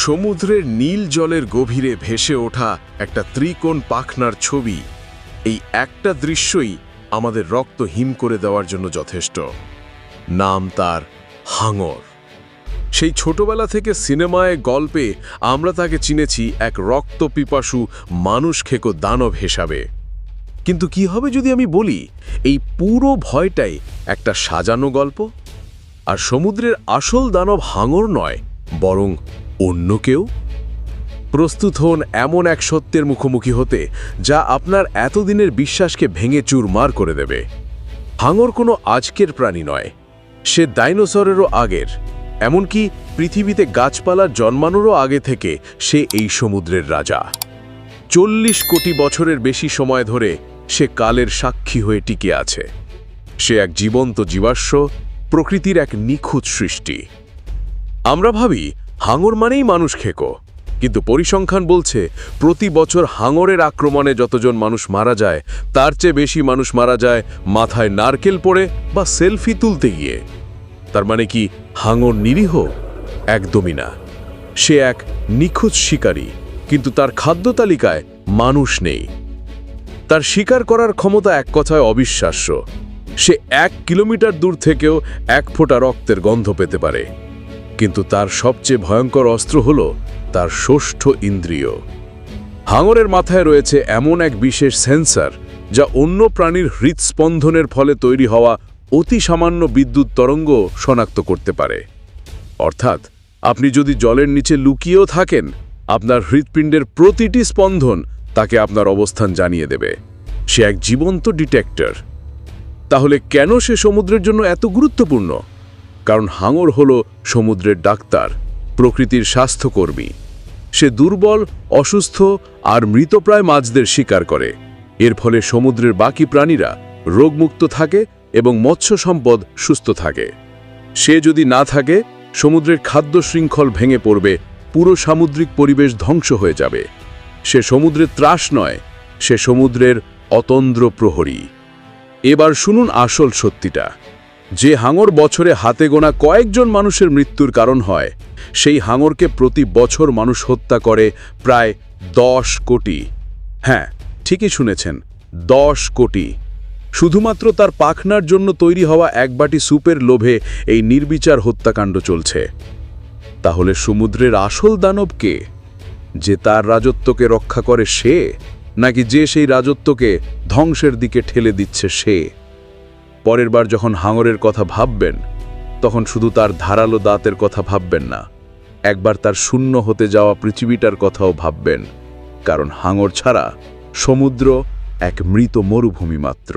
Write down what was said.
সমুদ্রের নীল জলের গভীরে ভেসে ওঠা একটা ত্রিকোণ পাখনার ছবি। এই একটা দৃশ্যই আমাদের রক্ত হিম করে দেওয়ার জন্য যথেষ্ট। নাম তার হাঙর। সেই ছোটবেলা থেকে সিনেমায় গল্পে আমরা তাকে চিনেছি এক রক্ত পিপাসু মানুষ খেকো দানব হিসাবে। কিন্তু কি হবে যদি আমি বলি, এই পুরো ভয়টাই একটা সাজানো গল্প? আর সমুদ্রের আসল দানব হাঙর নয়, বরং অন্য কেউ? প্রস্তুত হন এমন এক সত্যের মুখোমুখি হতে, যা আপনার এতদিনের বিশ্বাসকে ভেঙে চুরমার করে দেবে। হাঙর কোনো আজকের প্রাণী নয়, সে ডাইনোসরেরও আগের। এমনকি পৃথিবীতে গাছপালা জন্মানোরও আগে থেকে সে এই সমুদ্রের রাজা। চল্লিশ কোটি বছরের বেশি সময় ধরে সে কালের সাক্ষী হয়ে টিকে আছে। সে এক জীবন্ত জীবাশ্ম, প্রকৃতির এক নিখুঁত সৃষ্টি। আমরা ভাবি হাঙর মানেই মানুষ খেকো। কিন্তু পরিসংখ্যান বলছে, প্রতি বছর হাঙরের আক্রমণে যতজন মানুষ মারা যায়, তার চেয়ে বেশি মানুষ মারা যায় মাথায় নারকেল পড়ে বা সেলফি তুলতে গিয়ে। তার মানে কি হাঙর নিরীহ? একদমই না। সে এক নিখুঁত শিকারী, কিন্তু তার খাদ্য তালিকায় মানুষ নেই। তার শিকার করার ক্ষমতা এক কথায় অবিশ্বাস্য। সে এক কিলোমিটার দূর থেকেও এক ফোঁটা রক্তের গন্ধ পেতে পারে। কিন্তু তার সবচেয়ে ভয়ঙ্কর অস্ত্র হল তার ষষ্ঠ ইন্দ্রিয়। হাঙরের মাথায় রয়েছে এমন এক বিশেষ সেন্সর যা অন্য প্রাণীর হৃদস্পন্দনের ফলে তৈরি হওয়া অতি সামান্য বিদ্যুৎ তরঙ্গ শনাক্ত করতে পারে। অর্থাৎ, আপনি যদি জলের নিচে লুকিয়েও থাকেন, আপনার হৃৎপিণ্ডের প্রতিটি স্পন্দন তাকে আপনার অবস্থান জানিয়ে দেবে। সে এক জীবন্ত ডিটেক্টর। তাহলে কেন সে সমুদ্রের জন্য এত গুরুত্বপূর্ণ? কারণ হাঙর হল সমুদ্রের ডাক্তার, প্রকৃতির স্বাস্থ্যকর্মী। সে দুর্বল, অসুস্থ আর মৃতপ্রায় মাছদের শিকার করে। এর ফলে সমুদ্রের বাকি প্রাণীরা রোগমুক্ত থাকে এবং মৎস্য সম্পদ সুস্থ থাকে। সে যদি না থাকে, সমুদ্রের খাদ্য শৃঙ্খল ভেঙে পড়বে, পুরো সামুদ্রিক পরিবেশ ধ্বংস হয়ে যাবে। সে সমুদ্রের ত্রাস নয়, সে সমুদ্রের অতন্দ্র প্রহরী। এবার শুনুন আসল সত্যিটা। যে হাঙর বছরে হাতে গোনা কয়েকজন মানুষের মৃত্যুর কারণ হয়, সেই হাঙরকে প্রতি বছর মানুষ হত্যা করে প্রায় দশ কোটি। হ্যাঁ ঠিকই শুনেছেন, দশ কোটি। শুধুমাত্র তার পাখনার জন্য তৈরি হওয়া এক বাটি স্যুপের লোভে এই নির্বিচার হত্যাকাণ্ড চলছে। তাহলে সমুদ্রের আসল দানব কে? যে তার রাজত্বকে রক্ষা করে সে, নাকি যে সেই রাজত্বকে ধ্বংসের দিকে ঠেলে দিচ্ছে সে? পরের বার যখন হাঙরের কথা ভাববেন, তখন শুধু তার ধারালো দাঁতের কথা ভাববেন না, একবার তার শূন্য হতে যাওয়া পৃথিবীটার কথাও ভাববেন, কারণ হাঙর ছাড়া সমুদ্র এক মৃত মরুভূমি মাত্র।